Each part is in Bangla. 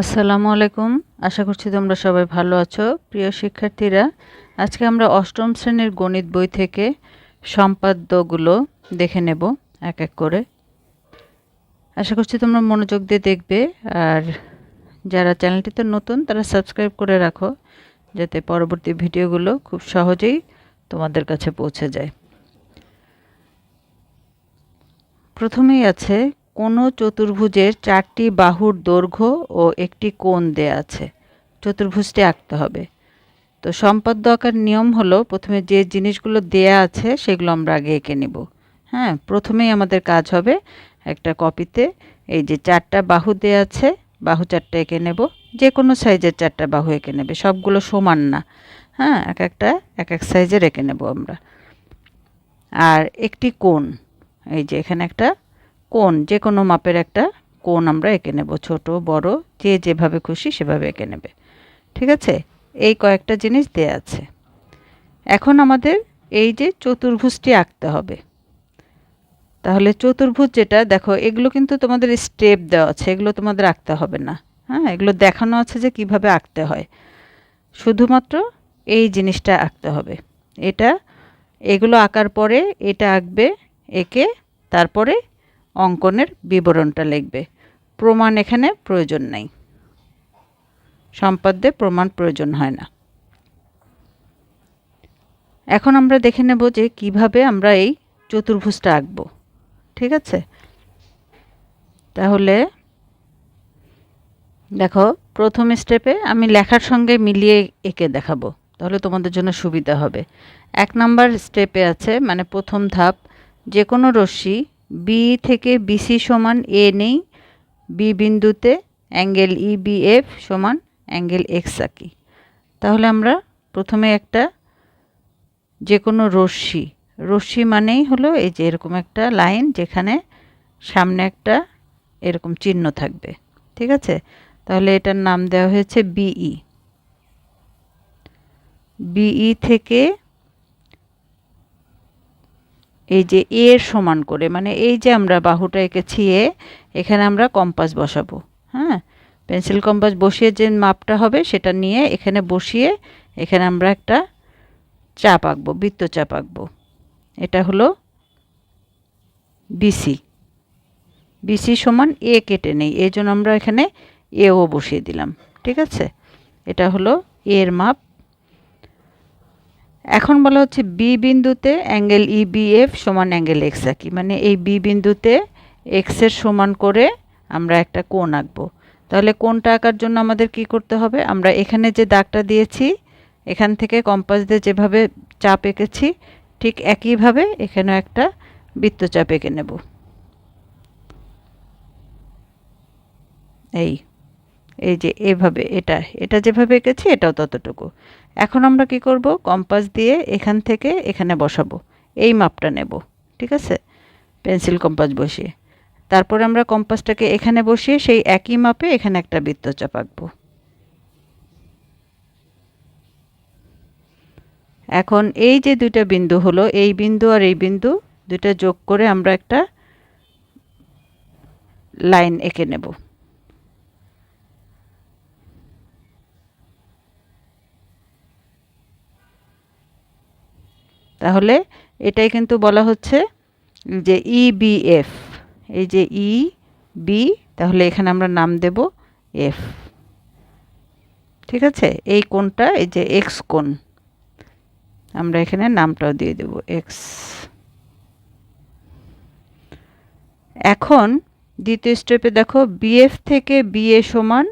আসসালামু আলাইকুম। আশা করছি তোমরা সবাই ভালো আছো। প্রিয় শিক্ষার্থীরা, আজকে আমরা অষ্টম শ্রেণির গণিত বই থেকে সম্পাদ্যগুলো দেখে নেব এক এক করে। আশা করছি তোমরা মনোযোগ দিয়ে দেখবে। আর যারা চ্যানেলটিতে নতুন, তারা সাবস্ক্রাইব করে রাখো, যাতে পরবর্তী ভিডিওগুলো খুব সহজেই তোমাদের কাছে পৌঁছে যায়। প্রথমেই আছে কোনো চতুর্ভুজের চারটি বাহুর দৈর্ঘ্য ও একটি কোণ দেয়া আছে। চতুর্ভুজটি আঁকতে হবে। তো সম্পাদ্য আঁকার নিয়ম হলো প্রথমে যে জিনিসগুলো দেয়া আছে সেগুলো আমরা আগে এঁকে নেব। হ্যাঁ প্রথমেই আমাদের কাজ হবে একটা কপিতে এই যে চারটা বাহু দেয়া আছে, বাহু চারটা এঁকে নেব। যে কোনো সাইজের চারটা বাহু এঁকে নেবে, সবগুলো সমান না। হ্যাঁ এক একটা, এক এক সাইজের এঁকে নেব আমরা। আর একটি কোণ, এই যে এখানে একটা কোণ যে কোনো মাপের একটা কোন আমরা এঁকে নেব, ছোট, বড়, যে যেভাবে খুশি সেভাবে এঁকে নেবে। ঠিক আছে? এই কয়েকটা জিনিস দেয়া আছে। এখন আমাদের এই যে চতুর্ভুজটি আঁকতে হবে। তাহলে চতুর্ভুজ যেটা, দেখো, এগুলো কিন্তু তোমাদের স্টেপ দেওয়া আছে, এগুলো তোমাদের আঁকতে হবে না। হ্যাঁ এগুলো দেখানো আছে যে কীভাবে আঁকতে হয়। শুধুমাত্র এই জিনিসটা আঁকতে হবে। এটা, এগুলো আঁকার পরে এটা আঁকবে, একে তারপরে অঙ্কনের বিবরণটা লিখবে। প্রমাণ এখানে প্রয়োজন নেই। সম্পাদ্যে প্রমাণ প্রয়োজন হয় না। এখন আমরা দেখে নেব যে কীভাবে আমরা এই চতুর্ভুজটা আঁকব। ঠিক আছে? তাহলে দেখো, প্রথম স্টেপে আমি লেখার সঙ্গে মিলিয়ে এঁকে দেখাবো। তাহলে তোমাদের জন্য সুবিধা হবে। এক নাম্বার স্টেপে আছে মানে প্রথম ধাপ যে কোনো রশ্মি বি থেকে বিসি সমান এ নেই। বি বিন্দুতে অ্যাঙ্গেল ই বি এফ সমান অ্যাঙ্গেল এক্স আঁকি তাহলে আমরা প্রথমে একটা যে কোনো রশ্মি রশ্মি মানেই হলো এই যে এরকম একটা লাইন যেখানে সামনে একটা এরকম চিহ্ন থাকবে, ঠিক আছে? তাহলে এটার নাম দেওয়া হয়েছে বিই বিই থেকে এই যে এর সমান করে মানে এই যে আমরা বাহুটা এঁকেছি এ এখানে আমরা কম্পাস বসাবো হ্যাঁ? পেন্সিল কম্পাস বসিয়ে যে মাপটা হবে সেটা নিয়ে এখানে বসিয়ে এখানে আমরা একটা চাপ আঁকবো, বৃত্ত চাপ আঁকবো। এটা হলো বিসি। বিসি সমান এ কেটে নেই এই জন্য আমরা এখানে এও বসিয়ে দিলাম, ঠিক আছে? এটা হলো এর মাপ এখন বলা হচ্ছে বি বিন্দুতে অ্যাঙ্গেল ই বি এফ সমান অ্যাঙ্গেল এক্স আঁকি মানে এই বি বিন্দুতে এক্সের সমান করে আমরা একটা কোণ আঁকবো। তাহলে কোণটা আঁকার জন্য আমাদের কি করতে হবে? আমরা এখানে যে দাগটা দিয়েছি, এখান থেকে কম্পাস দিয়ে যেভাবে চাপ এঁকেছি, ঠিক একইভাবে এখানেও একটা বৃত্তচাপ এঁকে নেব। এই এই যে এভাবে, এটা এটা যেভাবে এঁকেছি, এটাও ততটুকু। এখন আমরা কি করব? কম্পাস দিয়ে এখান থেকে এখানে বসাবো। এই মাপটা নেব, ঠিক আছে? পেন্সিল কম্পাস বসিয়ে। তারপরে আমরা কম্পাসটাকে এখানে বসিয়ে সেই একই মাপে এখানে একটা বৃত্তচাপ আঁকবো। এখন এই যে দুইটা বিন্দু হলো, এই বিন্দু আর এই বিন্দু, দুইটা যোগ করে আমরা একটা লাইন এঁকে নেব। তাহলে এটাই কিন্তু বলা হচ্ছে যে ইবিএফ এই যে ই বি তাহলে এখানে আমরা নাম দেব এফ ঠিক আছে? এই কোণটা, এই যে এক্স কোণ, আমরা এখানে নামটাও দিয়ে দেব এক্স এখন দ্বিতীয় স্টেপে দেখো বিএফ থেকে বিএ সমান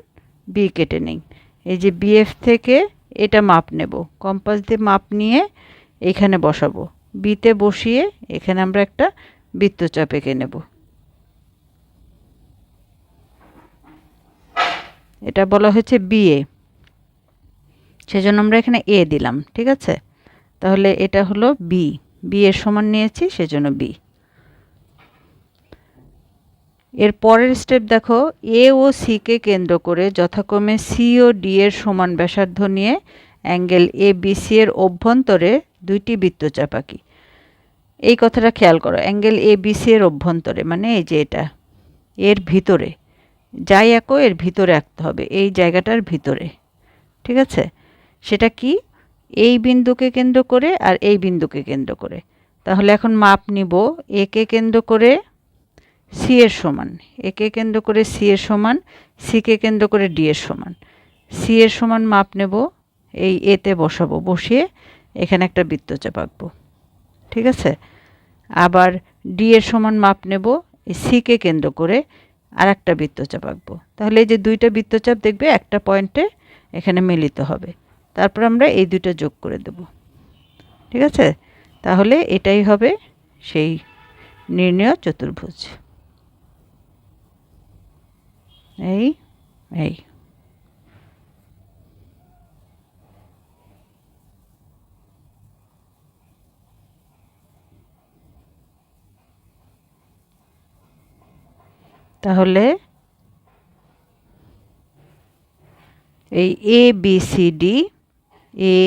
বি কেটে নেই। এই যে বিএফ থেকে এটা মাপ নেব। কম্পাস দিয়ে মাপ নিয়ে এখানে বসাবো। বিতে বসিয়ে এখানে আমরা একটা বৃত্তচাপ এঁকে নেব। এটা বলা হয়েছে বিএ সেজন্য আমরা এখানে এ দিলাম, ঠিক আছে? তাহলে এটা হলো বি বি এর সমান নিয়েছি, সেজন্য বি এর পরের স্টেপ দেখো এ ও সিকে কেন্দ্র করে যথাক্রমে সি ও ডি এর সমান ব্যাসার্ধ নিয়ে অ্যাঙ্গেল এ বিসি এর অভ্যন্তরে দুইটি বৃত্তচাপ আঁকি এই কথাটা খেয়াল করো, অ্যাঙ্গেল এ বিসি এর অভ্যন্তরে মানে এই যে এটা, এর ভিতরে, যাই আঁকো, এর ভিতরে আঁকতে হবে, এই জায়গাটার ভিতরে, ঠিক আছে? সেটা কি? এই বিন্দুকে কেন্দ্র করে আর এই বিন্দুকে কেন্দ্র করে। তাহলে এখন মাপ নিব একে কেন্দ্র করে সি এর সমান একে কেন্দ্র করে সি এর সমান সিকে কেন্দ্র করে ডি এর সমান। সি এর সমান মাপ নেব, এই এতে বসাবো, বসিয়ে এখানে একটা বৃত্তচাপ আঁকবো, ঠিক আছে? আবার ডি এর সমান মাপ নেব, এই সিকে কেন্দ্র করে আর একটা বৃত্তচাপ আঁকবো। তাহলে এই যে দুইটা বৃত্তচাপ দেখবে, একটা পয়েন্টে এখানে মিলিত হবে। তারপর আমরা এই দুইটা যোগ করে দেব, ঠিক আছে? তাহলে এটাই হবে সেই নির্ণয় চতুর্ভুজ। এই এই। তাহলে এই A B C D A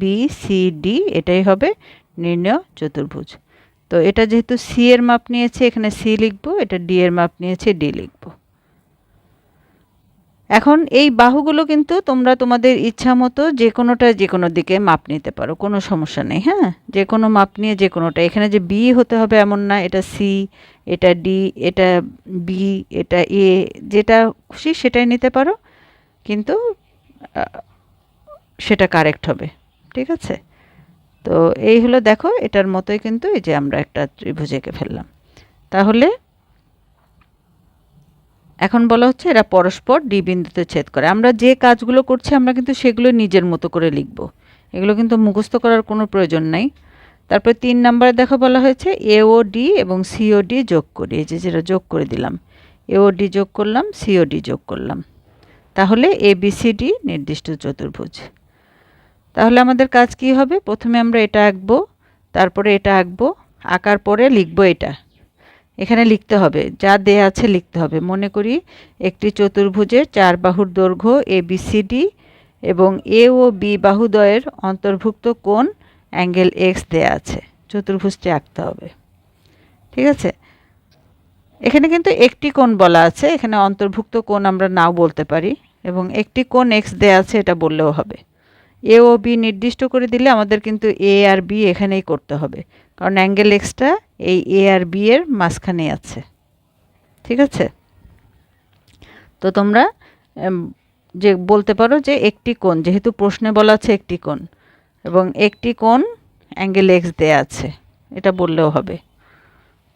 B C D এটাই হবে নির্ণয় চতুর্ভুজ। তো এটা যেহেতু সি এর মাপ নিয়েছে, এখানে সি লিখব, এটা ডি এর মাপ নিয়েছে ডি লিখব। এখন এই বাহুগুলো কিন্তু তোমরা তোমাদের ইচ্ছা মতো যে কোনোটা যে কোনো দিকে মাপ নিতে পারো, কোনো সমস্যা নেই হ্যাঁ? যে কোনো মাপ নিয়ে যে কোনোটা এখানে যে বি হতে হবে এমন না, এটা সি এটা ডি, এটা বি, এটা এ, যেটা খুশি সেটাই নিতে পারো, কিন্তু সেটা কারেক্ট হবে, ঠিক আছে? তো এই হলো দেখো, এটার মতোই কিন্তু এই যে আমরা একটা ত্রিভুজ এঁকে ফেললাম। তাহলে, এখন বলা হচ্ছে এরা পরস্পর ডি বিন্দুতে ছেদ করে। আমরা যে কাজগুলো করছি, আমরা কিন্তু সেগুলো নিজের মতো করে লিখব। এগুলো কিন্তু মুখস্থ করার কোনো প্রয়োজন নাই। তারপর তিন নম্বরে দেখো বলা হয়েছে এও ডি এবং সিও ডি যোগ করি, এই যে যেটা যোগ করে দিলাম। এও ডি যোগ করলাম সিও ডি যোগ করলাম। তাহলে এ বিসিডি নির্দিষ্ট চতুর্ভুজ। তাহলে আমাদের কাজ কি হবে? প্রথমে আমরা এটা আঁকবো, তারপরে এটা আঁকবো, আঁকার পরে লিখব এটা। এখানে লিখতে হবে, যা দেয়া আছে লিখতে হবে। মনে করি একটি চতুর্ভুজের চার বাহুর দৈর্ঘ্য এ ডি এবং এ ও বি বাহুদয়ের অন্তর্ভুক্ত কোণ অ্যাঙ্গেল এক্স দেয়া আছে। চতুর্ভুজটি আঁকতে হবে। ঠিক আছে? এখানে কিন্তু একটি কোণ বলা আছে। এখানে অন্তর্ভুক্ত কোণ আমরা নাও বলতে পারি এবং একটি কোণ এক্স দেয়া আছে, এটা বললেও হবে। এ ও বি নির্দিষ্ট করে দিলে আমাদের কিন্তু এ আর বি এখানেই করতে হবে। কারণ অ্যাঙ্গেল এক্সটা এই এ আর বি এর মাঝখানে আছে। ঠিক আছে? তো তোমরা যে বলতে পারো যে একটি কোণ, যেহেতু প্রশ্নে বলা আছে একটি কোণ এবং একটি কোণ অ্যাঙ্গেল এক্স দেয়া আছে। এটা বললেও হবে।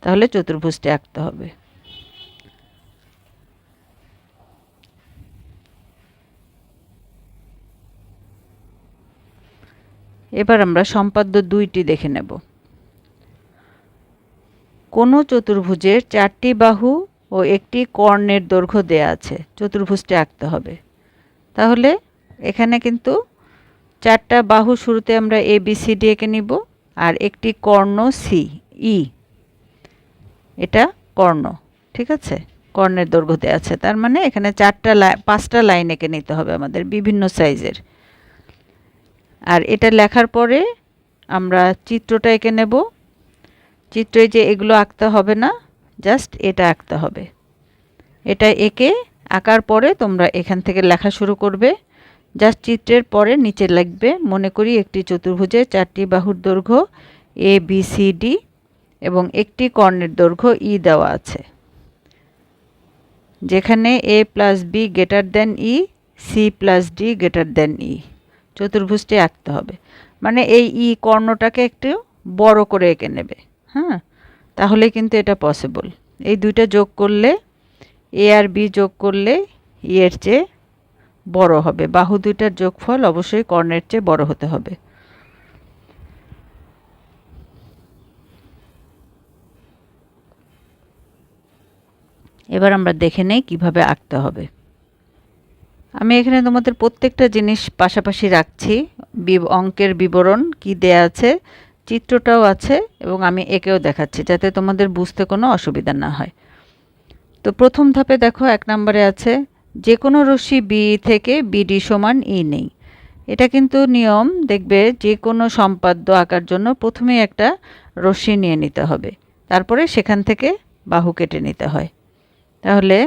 তাহলে চতুর্ভুজটি আঁকতে হবে। এবার আমরা সম্পাদ্য দুইটি দেখে নেব। কোনো চতুর্ভুজের চারটি বাহু ও একটি কর্ণের দৈর্ঘ্য দেয়া আছে। চতুর্ভুজটি আঁকতে হবে। তাহলে এখানে কিন্তু চারটা বাহু শুরুতে আমরা এ বি সি ডি এঁকে নিব, আর একটি কর্ণ সি ই এটা কর্ণ, ঠিক আছে? কর্ণের দৈর্ঘ্য দেওয়া আছে। তার মানে এখানে চারটা পাঁচটা লাইন এঁকে নিতে হবে আমাদের বিভিন্ন সাইজের। আর এটা লেখার পরে আমরা চিত্রটা এঁকে নেব। চিত্রে যে এগুলো আঁকতে হবে না, জাস্ট এটা আঁকতে হবে। এটা এঁকে আঁকার পরে তোমরা এখান থেকে লেখা শুরু করবে। জাস্ট চিত্রের পরে নিচে লাগবে। মনে করি একটি চতুর্ভুজে চারটি বাহুর দৈর্ঘ্য এ বি সি ডি এবং একটি কর্ণের দৈর্ঘ্য ই দেওয়া আছে। যেখানে A plus B greater than E C plus D greater than E চতুর্ভুজটি আঁকতে হবে। মানে এই ই কর্ণটাকে একটু বড় করে এঁকে নেবে। হ্যাঁ? তাহলে কিন্তু এটা পসিবল এই দুইটা যোগ করলে এ আর বি যোগ করলে ই এর চেয়ে বড় হবে। বাহু দুইটার যোগফল অবশ্যই কর্ণের চেয়ে বড় হতে হবে। এবার আমরা দেখে নেই কীভাবে আঁকতে হবে। আমি এখানে তোমাদের প্রত্যেকটা জিনিস পাশাপাশি রাখছি। অঙ্কের বিবরণ কি দেয়া আছে, চিত্রটাও আছে এবং আমি একেও দেখাচ্ছি যাতে তোমাদের বুঝতে কোনো অসুবিধা না হয়। তো প্রথম ধাপে দেখো এক নম্বরে আছে যে কোনো রশ্মি বি থেকে বিডি সমান ই নেই। এটা কিন্তু নিয়ম, দেখবে যে কোনো সম্পাদ্য আঁকার জন্য প্রথমেই একটা রশ্মি নিয়ে নিতে হবে, তারপরে সেখান থেকে বাহু কেটে নিতে হয়। তাহলে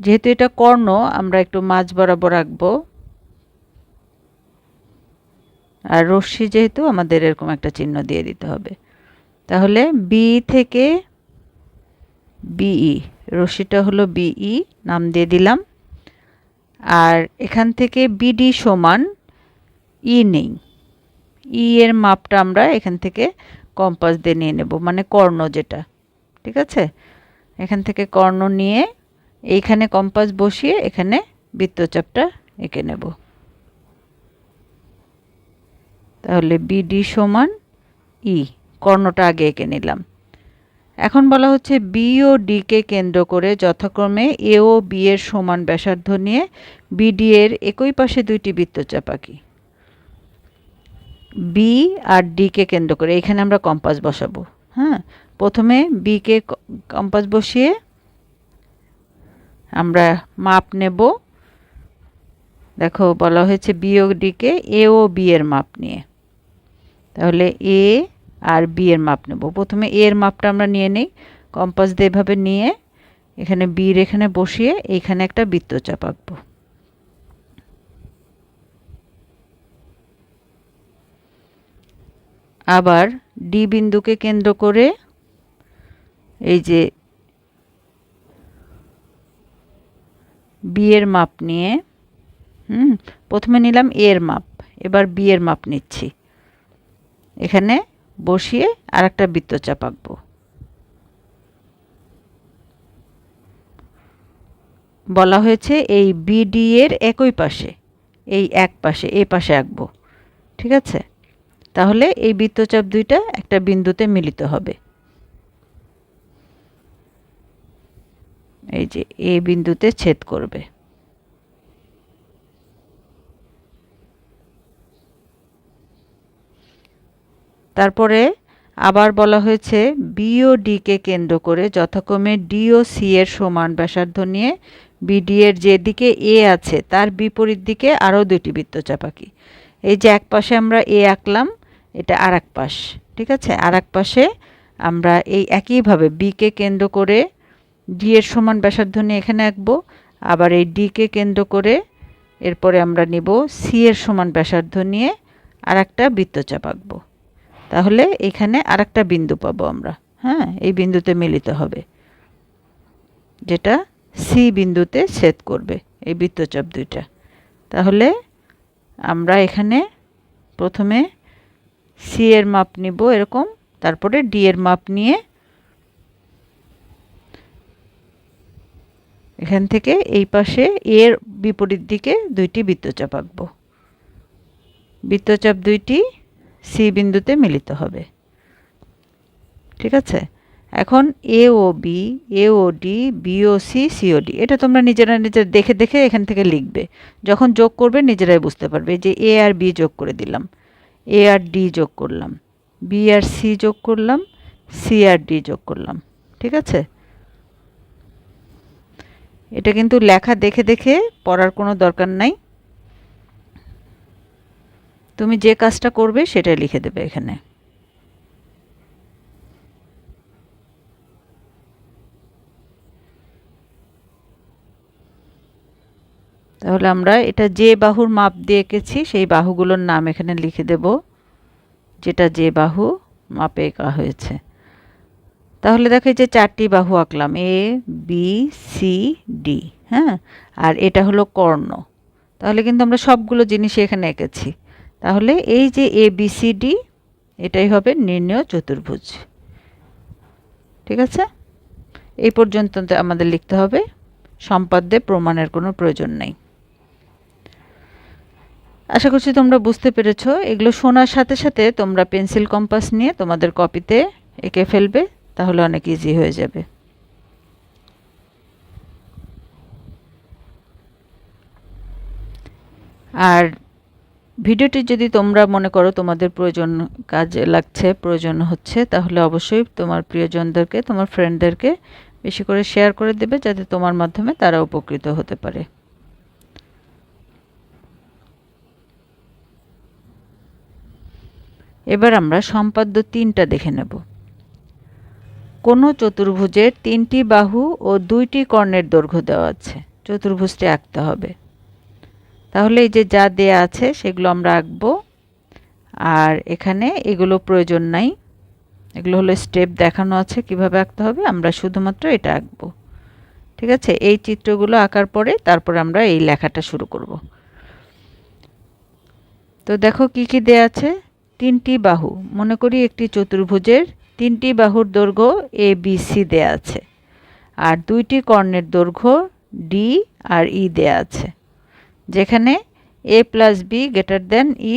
যেহেতু এটা কর্ণ, আমরা একটু মাঝ বরাবর রাখব আর রশ্মি যেহেতু, আমাদের এরকম একটা চিহ্ন দিয়ে দিতে হবে। তাহলে বি থেকে বিই রশ্মিটা হলো বিই নাম দিয়ে দিলাম। আর এখান থেকে বিডি সমান ই নেই। ই এর মাপটা আমরা এখান থেকে কম্পাস দিয়ে নিয়ে নেব মানে কর্ণ যেটা, ঠিক আছে? এখান থেকে কর্ণ নিয়ে এইখানে কম্পাস বসিয়ে এখানে বৃত্তচাপটা এঁকে নেব। তাহলে বিডি সমান ই কর্ণটা আগে এঁকে নিলাম। এখন বলা হচ্ছে বি ও ডিকে কেন্দ্র করে যথাক্রমে এ ও বি এর সমান ব্যাসার্ধ নিয়ে বিডি এর একই পাশে দুইটি বৃত্তচাপ আঁকি বি আর ডিকে কেন্দ্র করে, এখানে আমরা কম্পাস বসাবো হ্যাঁ? প্রথমে বিকে কম্পাস বসিয়ে আমরা মাপ নেব। দেখো, বলা হয়েছে বি ও ডিকে এ ও বি এর মাপ নিয়ে। তাহলে এ আর বি এর মাপ নেব। প্রথমে এ এর মাপটা আমরা নিয়ে নিই। কম্পাস দিয়ে এভাবে নিয়ে এখানে বির এখানে বসিয়ে এইখানে একটা বৃত্তচাপ আঁকবো। আবার ডি বিন্দুকে কেন্দ্র করে এই যে বি এর মাপ নিয়ে, হুম, প্রথমে নিলাম এর মাপ, এবার বি এর মাপ নিচ্ছি। এখানে বসিয়ে আর একটা বৃত্তচাপ আঁকবো বলা হয়েছে এই বিডি এর একই পাশে, এই এক পাশে এই পাশে আঁকবো। ঠিক আছে? তাহলে এই বৃত্তচাপ দুইটা একটা বিন্দুতে মিলিত হবে। এই যে, এ বিন্দুতে ছেদ করবে। তারপরে আবার বলা হয়েছে বি ও ডিকে কেন্দ্র করে যথাক্রমে ডি ও সি এর সমান ব্যাসার্ধ নিয়ে বিডি এর যেদিকে এ আছে তার বিপরীত দিকে আরও দুটি বৃত্তচাপ আঁকি এই যে এক পাশে আমরা এ আঁকলাম, এটা আর এক পাশ, ঠিক আছে? আর এক পাশে আমরা এই একইভাবে বিকে কেন্দ্র করে ডি এর সমান ব্যাসার্ধ নিয়ে এখানে আঁকবো, আবার এই ডিকে কেন্দ্র করে এরপরে আমরা নিব সি এর সমান ব্যাসার্ধ নিয়ে আর একটা বৃত্তচাপ আঁকবো। তাহলে এখানে আর একটা বিন্দু পাবো আমরা। হ্যাঁ এই বিন্দুতে মিলিত হবে। যেটা সি বিন্দুতে ছেদ করবে, এই বৃত্তচাপ দুইটা। তাহলে আমরা এখানে প্রথমে সি এর মাপ নিব এরকম, তারপরে ডি এর মাপ নিয়ে এখান থেকে এই পাশে এর বিপরীত দিকে দুইটি বৃত্তচাপ আঁকব। বৃত্তচাপ দুইটি সি বিন্দুতে মিলিত হবে। ঠিক আছে? এখন A O B A O D B O C C O D এটা তোমরা নিজেরা নিজের দেখে দেখে এখান থেকে লিখবে। যখন যোগ করবে, নিজেরাই বুঝতে পারবে যে এ আর বি যোগ করে দিলাম। এ আর ডি যোগ করলাম। বি আর সি যোগ করলাম। সি আর ডি যোগ করলাম। ঠিক আছে? এটা কিন্তু লেখা দেখে দেখে পড়ার কোনো দরকার নাই। তুমি যে কাজটা করবে সেটাই লিখে দেবে এখানে। তাহলে আমরা এটা যে বাহুর মাপ দিয়ে এঁকেছি, সেই বাহুগুলোর নাম এখানে লিখে দেব, যেটা যে বাহু মাপে এঁকা হয়েছে। তাহলে দেখো যে চারটি বাহু আঁকলাম, এ বি সি ডি হ্যাঁ? আর এটা হলো কর্ণ। তাহলে কিন্তু আমরা সবগুলো জিনিস এখানে এঁকেছি। তাহলে এই যে এ বি সি ডি এটাই হবে নির্ণয় চতুর্ভুজ। ঠিক আছে? এই পর্যন্ত আমাদের লিখতে হবে। সম্পাদ্যে প্রমাণের কোনো প্রয়োজন নেই। আশা করছি তোমরা বুঝতে পেরেছ। এগুলো শোনার সাথে সাথে তোমরা পেন্সিল কম্পাস নিয়ে তোমাদের কপিতে এঁকে ফেলবে, তাহলে অনেক ইজি হয়ে যাবে। আর ভিডিওটি যদি তোমরা মনে করো তোমাদের প্রয়োজন কাজে লাগছে, প্রয়োজন হচ্ছে, তাহলে অবশ্যই তোমার প্রিয়জনদেরকে, তোমার ফ্রেন্ডদেরকে বেশি করে শেয়ার করে দেবে যাতে তোমার মাধ্যমে তারা উপকৃত হতে পারে। এবার আমরা সম্পাদ্য তিনটা দেখে নেব। কোনো চতুর্ভুজের তিনটি বাহু ও দুইটি কর্ণের দৈর্ঘ্য দেওয়া আছে। চতুর্ভুজটি আঁকতে হবে। তাহলে এই যে যা দেয়া আছে সেগুলো আমরা আঁকবো। আর এখানে এগুলো প্রয়োজন নাই। এগুলো হলো স্টেপ দেখানো আছে, কীভাবে আঁকতে হবে, আমরা শুধুমাত্র এটা আঁকবো। ঠিক আছে? এই চিত্রগুলো আঁকার পরে তারপর আমরা এই লেখাটা শুরু করব। তো দেখো কি কি দেয়া আছে? তিনটি বাহু। মনে করি একটি চতুর্ভুজের তিনটি বাহুর দৈর্ঘ্য এ বি সি দেয়া আছে। আর দুইটি কর্ণের দৈর্ঘ্য ডি আর ই দেয়া আছে। যেখানে A plus B greater than E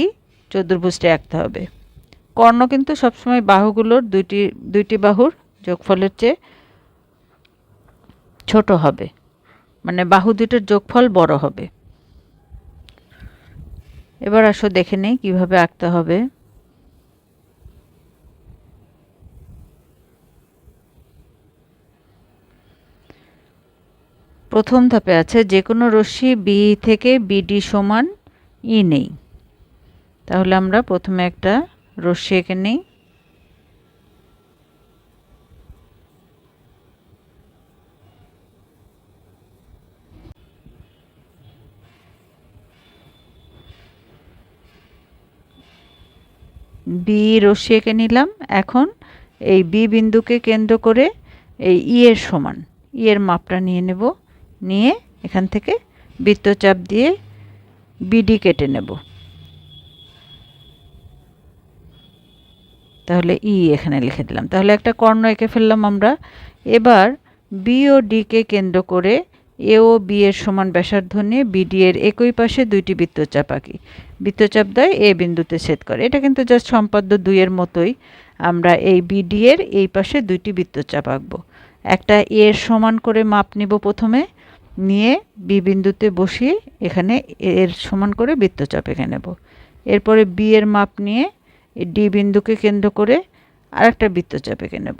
চতুর্ভুজটি আঁকতে হবে। কর্ণ কিন্তু সবসময় বাহুগুলোর দুইটি দুইটি বাহুর যোগফলের চেয়ে ছোট হবে। মানে বাহু দুটোর যোগফল বড় হবে। এবার আসো দেখে নেই কীভাবে আঁকতে হবে। প্রথম ধাপে আছে যে কোনো রশ্মি বি থেকে বিডি সমান ই নেই। তাহলে আমরা প্রথমে একটা রশ্মি এঁকে নিই। বি রশ্মি এঁকে নিলাম। এখন এই বি বিন্দুকে কেন্দ্র করে এই ই এর সমান ই এর মাপটা নিয়ে নেব। নিয়ে এখান থেকে বৃত্তচাপ দিয়ে বিডি কেটে নেব। তাহলে ই এখানে লিখে দিলাম। তাহলে একটা কর্ণ এঁকে ফেললাম আমরা। এবার বি ও ডিকে কেন্দ্র করে এ ও বি এর সমান ব্যাসার্ধ নিয়ে বিডি এর একই পাশে দুইটি বৃত্তচাপ আঁকি। বৃত্তচাপ দেয় এ বিন্দুতে ছেদ করে। এটা কিন্তু জাস্ট সম্পাদ্য দুইয়ের মতোই। আমরা এই বিডি এর এই পাশে দুইটি বৃত্তচাপ আঁকবো। একটা এর সমান করে মাপ নিব প্রথমে। নিয়ে বি বিন্দুতে বসিয়ে এখানে এর সমান করে বৃত্তচাপ এঁকে নেব। এরপরে বি এর মাপ নিয়ে ডি বিন্দুকে কেন্দ্র করে আরেকটা বৃত্তচাপ এঁকে নেব।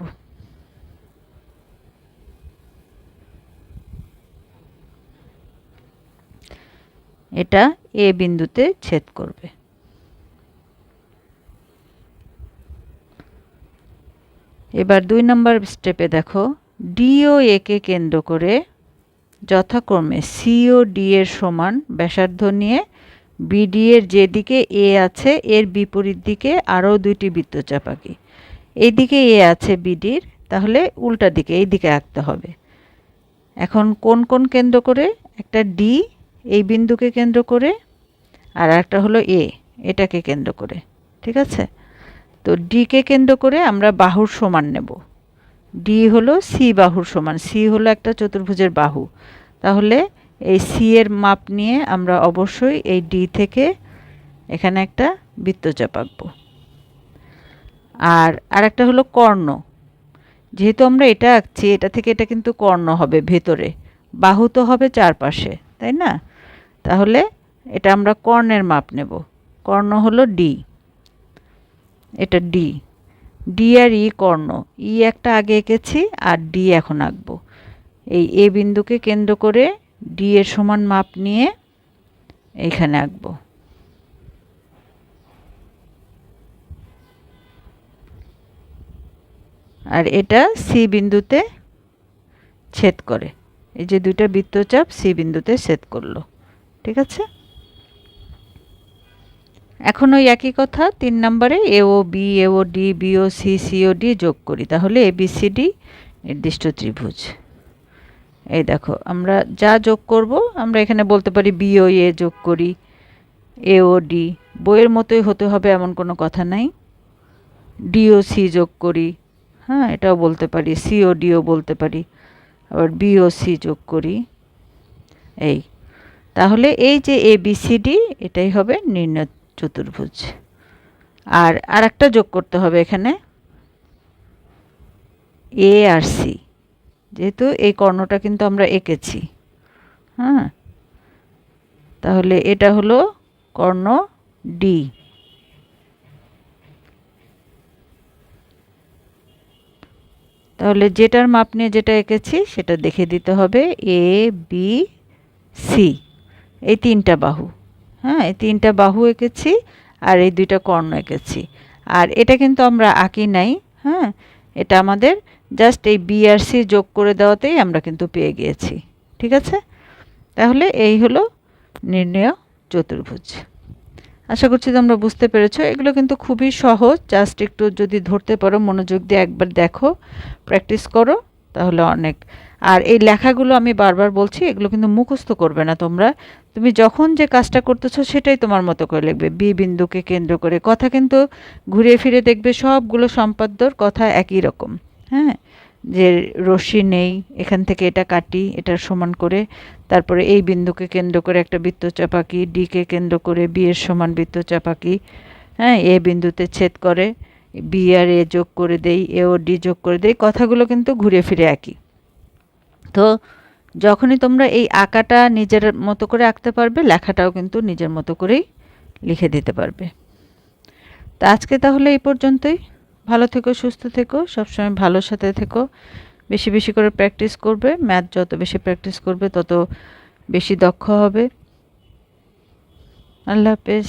এটা এ বিন্দুতে ছেদ করবে। এবার দুই নম্বর স্টেপে দেখো ডি ও একে কেন্দ্র করে যথাক্রমে সি ও ডি এর সমান ব্যাসার্ধ নিয়ে বিডি এর যেদিকে এ আছে, এর বিপরীত দিকে আরও দুইটি বৃত্তচাপ আঁকি এইদিকে এ আছে বিডির তাহলে উল্টা দিকে এই দিকে আঁকতে হবে। এখন কোন কোন কেন্দ্র করে? একটা ডি এই বিন্দুকে কেন্দ্র করে, আর একটা হলো এ এটাকে কেন্দ্র করে, ঠিক আছে? তো ডিকে কেন্দ্র করে আমরা বাহুর সমান নেব। ডি হলো সি বাহুর সমান। সি হলো একটা চতুর্ভুজের বাহু। তাহলে এই সি এর মাপ নিয়ে আমরা অবশ্যই এই ডি থেকে এখানে একটা বৃত্তচাপ আঁকবো। আর আরেকটা হলো কর্ণ। যেহেতু আমরা এটা আঁকছি, এটা থেকে এটা কিন্তু কর্ণ হবে ভেতরে। বাহু তো হবে চারপাশে, তাই না? তাহলে এটা আমরা কর্ণের মাপ নেব। কর্ণ হলো ডি এটা ডি ডি আর ই কর্ণ, ই একটা আগে এঁকেছি আর ডি এখন আঁকবো। এই এ বিন্দুকে কেন্দ্র করে ডি এর সমান মাপ নিয়ে এইখানে আঁকবো। আর এটা সি বিন্দুতে ছেদ করে। এই যে দুইটা বৃত্তচাপ সি বিন্দুতে ছেদ করল। ঠিক আছে? এখন ওই একই কথা, তিন নম্বরে A O B A O D B O C C O D যোগ করি। তাহলে এ বি সি ডি নির্দিষ্ট ত্রিভুজ। এই দেখো, আমরা যা যোগ করব, আমরা এখানে বলতে পারি বি ও এ যোগ করি এ ও ডি বইয়ের মতোই হতে হবে এমন কোনো কথা নাই। ডিও সি যোগ করি হ্যাঁ এটাও বলতে পারি সিও ডিও বলতে পারি। আবার বিও সি যোগ করি, এই। তাহলে এই যে এ বি সি ডি এটাই হবে নির্ণয় চতুর্ভুজ। আর আরেকটা যোগ করতে হবে এখানে। এ আর সি যেহেতু এই কর্ণটা কিন্তু আমরা এঁকেছি। হ্যাঁ? তাহলে এটা হলো কর্ণ ডি তাহলে যেটার মাপ নিয়ে যেটা এঁকেছি, সেটা দেখে দিতে হবে এ বি সি এই তিনটা বাহু। হ্যাঁ এই তিনটা বাহু এঁকেছি আর এই দুইটা কর্ণ এঁকেছি। আর এটা কিন্তু আমরা আঁকি নাই হ্যাঁ এটা আমাদের জাস্ট এই বি আর সি যোগ করে দেওয়াতেই আমরা কিন্তু পেয়ে গিয়েছি, ঠিক আছে? তাহলে এই হলো নির্ণয় চতুর্ভুজ। আশা করছি তোমরা বুঝতে পেরেছ, এগুলো কিন্তু খুবই সহজ জাস্ট একটু যদি ধরতে পারো, মনোযোগ দিয়ে একবার দেখো প্র্যাকটিস করো, তাহলে অনেক আর এই লেখাগুলো আমি বারবার বলছি, এগুলো কিন্তু মুখস্থ করবে না তোমরা। তুমি যখন যে কাজটা করতেছো সেটাই তোমার মতো করে লিখবে। বি বিন্দুকে কেন্দ্র করে কথা কিন্তু ঘুরে ফিরে দেখবে সবগুলো সম্পাদ্যর কথা একই রকম। হ্যাঁ? যে রশ্মি নেই, এখান থেকে এটা কাটি, এটা সমান করে, তারপরে এই বিন্দুকে কেন্দ্র করে একটা বৃত্তচাপ আঁকি ডিকে কেন্দ্র করে বি এর সমান বৃত্তচাপ আঁকি হ্যাঁ? এ বিন্দুতে ছেদ করে, বি আর এ যোগ করে দেই, এ ও ডি যোগ করে দেই, কথাগুলো কিন্তু ঘুরে ফিরে একই। তো যখনই তোমরা এই আঁকাটা নিজের মতো করে আঁকতে পারবে, লেখাটাও কিন্তু নিজের মতো করেই লিখে দিতে পারবে। তা আজকে তাহলে এই পর্যন্তই। ভালো থেকো, সুস্থ থেকো, সবসময় ভালোর সাথে থেকো। বেশি বেশি করে প্র্যাকটিস করবে, ম্যাথ যত বেশি প্র্যাকটিস করবে, তত বেশি দক্ষ হবে। আল্লাহ হাফেজ।